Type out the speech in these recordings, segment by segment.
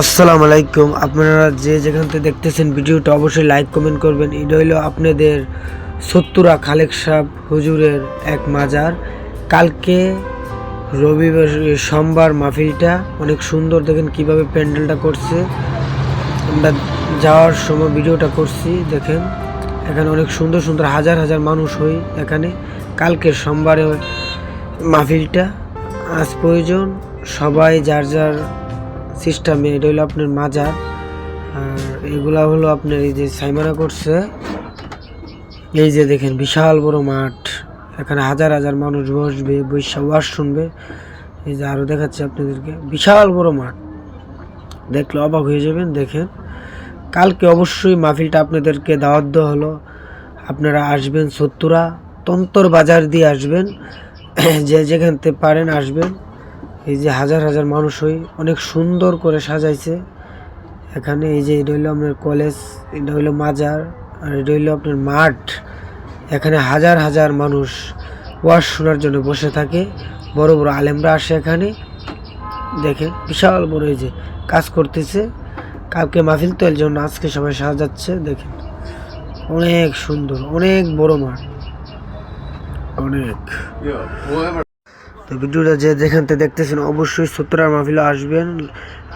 আসসালামু আলাইকুম। আপনারা যে যেখান থেকে দেখতেছেন ভিডিওটা অবশ্যই লাইক, কমেন্ট করবেন। এটা হইল আপনাদের সত্তরা খালেক সাহ হুজুরের এক মাজার। কালকে রবিবার, সোমবার মাহফিলটা। অনেক সুন্দর দেখেন কীভাবে প্যান্ডেলটা করছে। আমরা যাওয়ার সময় ভিডিওটা করছি, দেখেন। এখানে অনেক সুন্দর সুন্দর হাজার হাজার মানুষ হই এখানে। কালকে সোমবারে মাহফিলটা আজ প্রয়োজন। সবাই যার যার সিস্টেমে, এটা হলো আপনার মাজার। আর এগুলা হলো আপনার এই যে সাইমানা করছে। এই যে দেখেন, বিশাল বড় মাঠ। এখানে হাজার হাজার মানুষ বসবে বৈশা ওয়াজ শুনবে। এই যে আরও দেখাচ্ছি আপনাদেরকে। বিশাল বড় মাঠ। দেখলে অবাক হয়ে যাবেন, দেখেন। কালকে অবশ্যই মাহফিলটা আপনাদেরকে দাওয়াত দেওয়া হলো। আপনারা আসবেন সত্তরা তন্তর বাজার দিয়ে আসবেন। যে যেখান থেকে পারেন আসবেন। এই যে হাজার হাজার মানুষ হই অনেক সুন্দর করে সাজাইছে। এখানে এই যে এটা হইল আপনার কলেজ, এটা হইল মাজার, আর এটা হইল আপনার মাঠ। এখানে হাজার হাজার মানুষ ওয়াজ শোনার জন্য বসে থাকে। বড় বড় আলেমরা আসে এখানে। দেখেন, বিশাল বড় এই যে কাজ করতেছে। কালকে মাহফিল তো এর জন্য আজকে সবাই সাজাচ্ছে, দেখেন। অনেক সুন্দর, অনেক বড় মাঠ। অনেক। তো ভিডিওটা যে যেখান থেকে দেখতেছেন, অবশ্যই সত্তরার মাহফিলে আসবেন।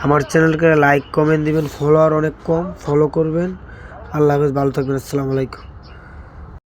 আমার চ্যানেলকে লাইক কমেন্ট দিবেন। ফলোয়ার অনেক কম ফলো করবেন। আল্লাহ হাফেজ, ভালো থাকবেন। আসসালামু আলাইকুম।